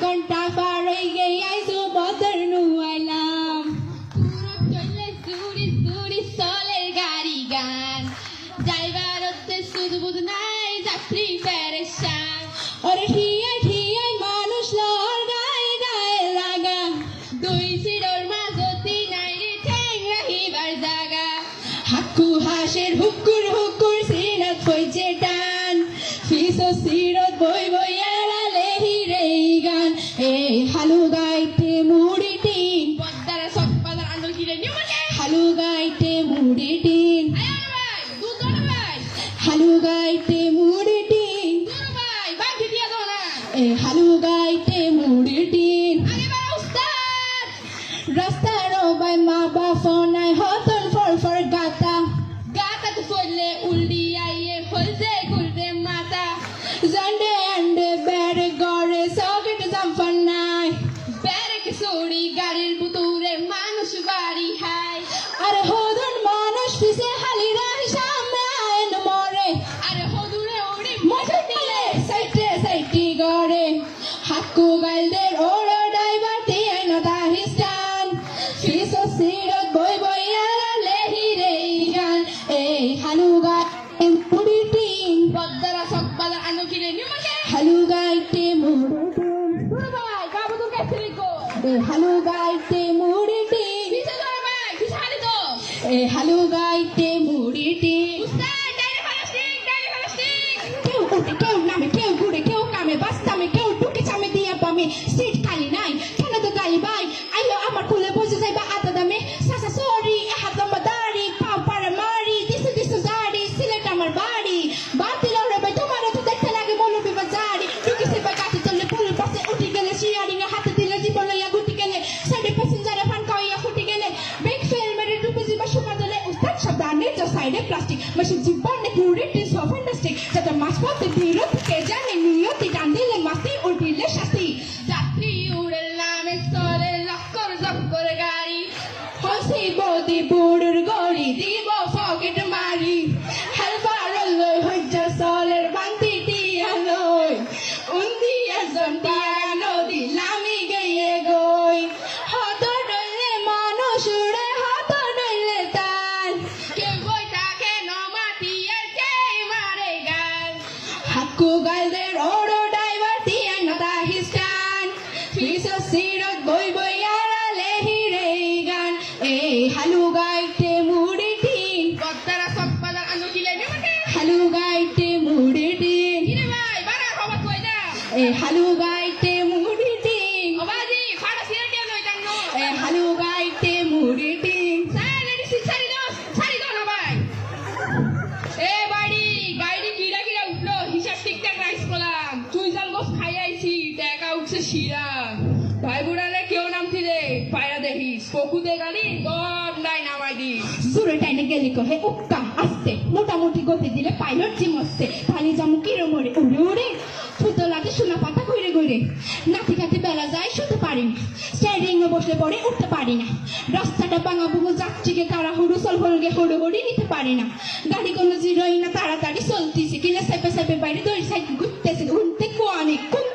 ঘণ্টা পার হয়ে গিয়ে আইসু বদর নুয়াইলাম পুরো চললে সুরি সুরি চলে গাড়ি গান ড্রাইভার হচ্ছে শুধু বুধ নাই যাত্রী প্যারেশান ওরে ঠিয়াই মানুষ লর গায়ে গায়ে লাগা দুই সিডোর মাঝতি নাই রে ঠ্যাং রাহিবার জাগা হাকু হাসের হুকুর হুকুর সিরত হইছে টান ফিসো সিরত বই বই রাস্তার বাই মা বাফনায় হতন ফর ফর গাতা। গাতা তো চললে উল্ডি আইয়ে হলছে গুলতে মাথা। জান্ডে আন্ডে হালু গাইতে মুড়িটি ধরো ভাই হালি তো এ হালু গাইতে মাসে জীবনে পুরিটি সো ফ্যান্টাস্টিক যাতে মাছ পথে বিরত কে জানে, নিয়তি টান দিলে মাসি উল্টিলে শাস্তি। যাত্রী উড়ে নামে চলে লক্কর জক্কর গাড়ি। হসি বদি বুড়ুর গড়ি, দিব ফকেট মারি। হেলবার লই হইজা সলের বান্তি টিয়া লই। উন্দি এজন টিয়া সিরত বই বই রে গান। এই হালু গাইতে মুড়ি টিন পদ্মারা সব বাজার আনো কিনে মানে হালু গাইতে মুড়ি টিন কিরে ভাই বাড়া খবর কই না? এই হালু গাইতে মুড়ি টিন অবাজি ফাটা সিরে কে নই জানো এই হালু গাইতে মুড়ি টিন নাতি কাতে বেলা যায়, শুতে পারি না। স্ট্যান্ডিং এ বসলে পরে উঠতে পারি না। রাস্তাটা ভাঙা বুবু যাত্রীকে তারা হুড়ু সল হলগে হুড়ু নিতে পারি না। গাড়ি কোনো জিরোই না, তাড়াতাড়ি চলতেছে। কিনা সাইপে সাইপে বাইরে দড়ি সাইকেল ঘুরতেছে উঠতে কোয়ানি কোন